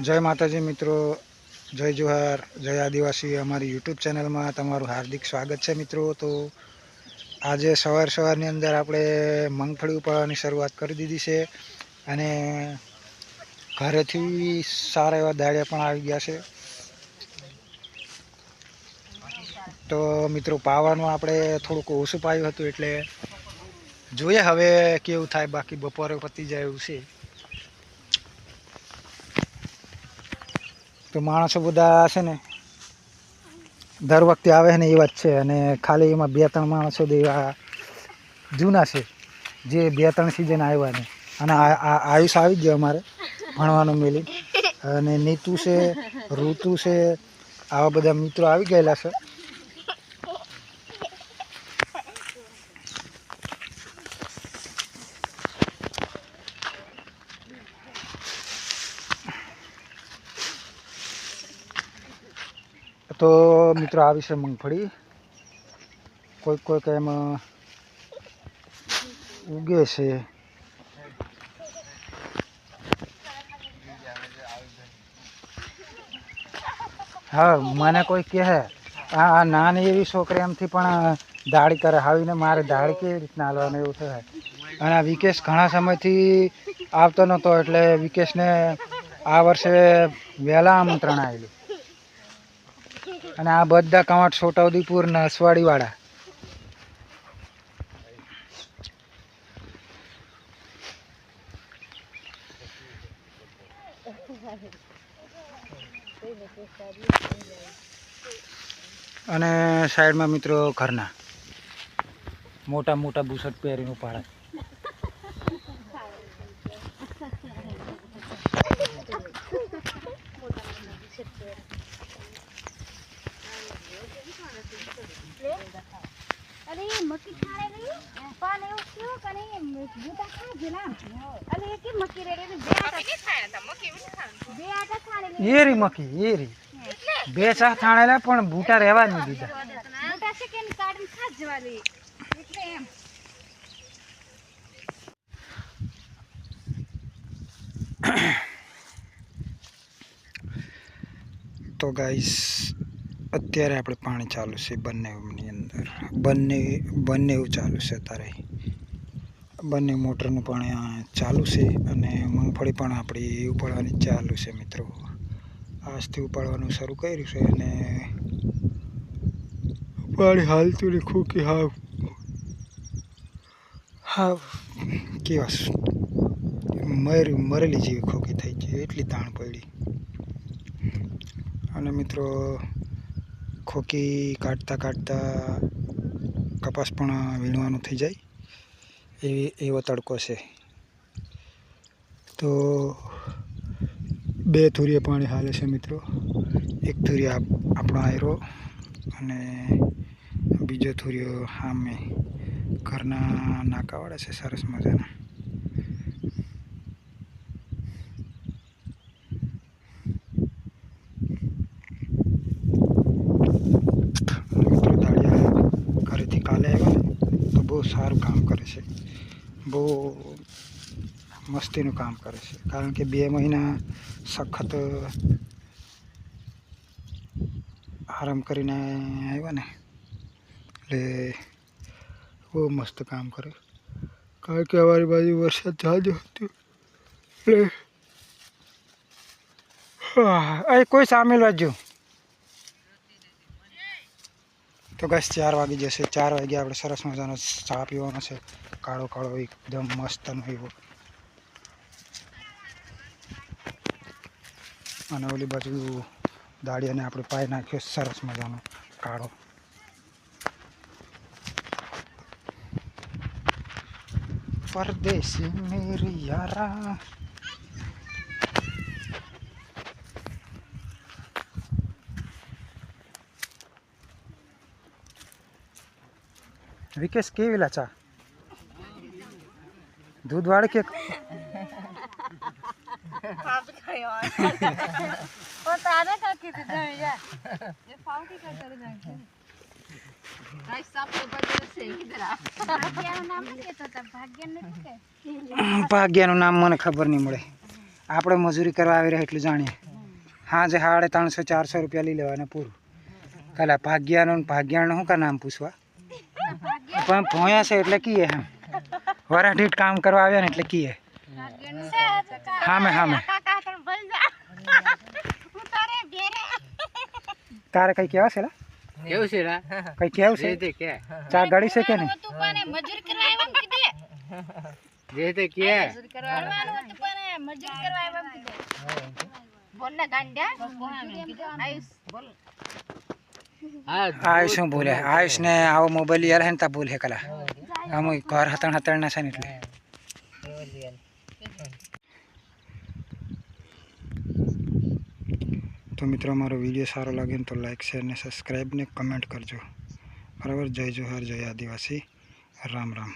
જય માતાજી મિત્રો, જય જોહાર, જય આદિવાસી અમારી યુટ્યુબ ચેનલમાં તમારું હાર્દિક સ્વાગત છે મિત્રો. તો આજે સવાર સવારની અંદર આપણે મગફળી ઉપાડવાની શરૂઆત કરી દીધી છે અને ઘરેથી સારા એવા દાડિયા પણ આવી ગયા છે. તો મિત્રો, પાવાનું આપણે થોડુંક ઓછું પાયું હતું એટલે જોઈએ હવે કેવું થાય બાકી બપોરે પતી જાય એવું છે. તો માણસો બધા છે ને દર વખતે આવે ને એવા જ છે. અને ખાલી એમાં બે ત્રણ માણસો એવા જૂના છે, જે બે ત્રણ સિઝન આવ્યા ને અને આયુષ આવી જ ગયો અમારે ભણવાનું મેલી. અને નીતુ છે, ઋતુ છે, આવા બધા મિત્રો આવી ગયેલા છે. તો મિત્રો આવી છે મગફળી કોઈક કોઈક એમાં ઉગે છે. હા, મને કોઈ કહે. આ નાની એવી છોકરી એમથી પણ દાળી કરે. આવીને મારે દાળી કેવી રીતના હાલવાનું એવું થાય. અને વિકેશ ઘણા સમયથી આવતો નહોતો, એટલે વિકેશને આ વર્ષે વહેલા આમંત્રણ આવેલું અને આ બધા કવાંટ છોટાઉદેપુર નસવાડી વાળા અને સાઈડમાં મિત્રો ઘરના. મોટા મોટા બુશર્ટ પહેરીને અરે મકી ખાડે ગઈ પણ એવું થયું કે નહીં? ગયેલા અરે એ કે મક્કી રેડી બે આટા બે આટા ખાડે ગઈ એ મકી એરી. બે ચા થાણેલા પણ બૂટા રહેવા નહીં દીધા. બૂટા છે કે કાઢીને ખાઈ જ એટલે એમ. તો ગાઈસ અત્યારે આપણે પાણી ચાલુ છે બંનેની અંદર. બંને બંને એવું ચાલુ છે અત્યારે. બંને મોટરનું પાણી ચાલુ છે અને મગફળી પણ આપણી ઉપાડવાની ચાલુ છે મિત્રો. આજથી ઉપાડવાનું શરૂ કર્યું છે અને પાણી હાલતું ને ખૂકી હા હા કેવા મર, મરેલી જેવી ખોખી થઈ ગઈ, એટલી તાણ પડી. અને મિત્રો ખોકી કાઢતા કાઢતા કપાસ પણ વીણવાનું થઈ જાય. એવી, એવો તડકો છે. તો બે થુરીએ પાણી હાલે છે મિત્રો. એક આપ- આપણો આયરો અને બીજો થુરીઓ સામે ઘરના નાકાવાળા છે, સરસ મજાના મિત્રો દાળિયા ઘરેથી કાલે આવ્યા ને તો બહુ સારું કામ કરે છે. બહુ મસ્તીનું કામ કરે છે. કારણ કે બે મહિના સખત આરામ કરીને આવ્યા ને, એટલે બહુ મસ્ત કામ કરે. કારણ કે અમારી બાજુ વરસાદ જાજો હતો. એટલે કોઈ સામેલ વાંચ્યું તો બસ ચાર વાગી જશે ચાર વાગે આપણે સરસ મજાનો ચા પીવાનો છે. કાળો કાળો, એકદમ મસ્તનો એવો. અને ઓલી બાજુ દાળિયાને આપણે પાઈ નાખ્યો, સરસ મજાનો, કાળો. પરદેશી મેરી યારા વિકેશ કેવી લા ચા? દૂધ વાળી કે ભાગ્યાનું નામ મને ખબર નહીં મળે. આપણે મજૂરી કરવા આવી રહ્યા એટલું જાણીએ. હાજે સાડે ત્રણસો ચારસો રૂપિયા લઈ લેવાના પૂરું. કાલા ભાગ્યાનું ભાગ્યાનું શું કા નામ પૂછવા? પણ ભોયા છે એટલે કીએ એમ વરા દીઠ કામ કરવા આવ્યા ને એટલે કીએ. હામે હામે. કાકા તને ભલ જા હું તારે ઘેરે તારે કઈ કહેવા છે લા? કેવું છે રા કઈ કેવું છે? જે તે કે ચા ગળી છે કે નહીં? તું કોને મજૂર કરવા આવ્યા એમ કીધે જે તે કે ભણવાનું હતું પણ મજૂર કરવા આવ્યા એમ કીધે. બોલ ને ગાંડા આયુષ બોલ. હા આયુષ શું ભૂલે આયુષ ને આવો મોબાઈલ યાર હે ને તા બોલે કલા. આમ ઘર હતણ હતણ ના છે ને એટલે. તો મિત્રો મારો વીડિયો સારો લાગે ને તો લાઈક શેર ને સબસ્ક્રાઈબ ને કમેન્ટ કરજો. બરાબર? જય જોહાર જય આદિવાસી. રામ રામ.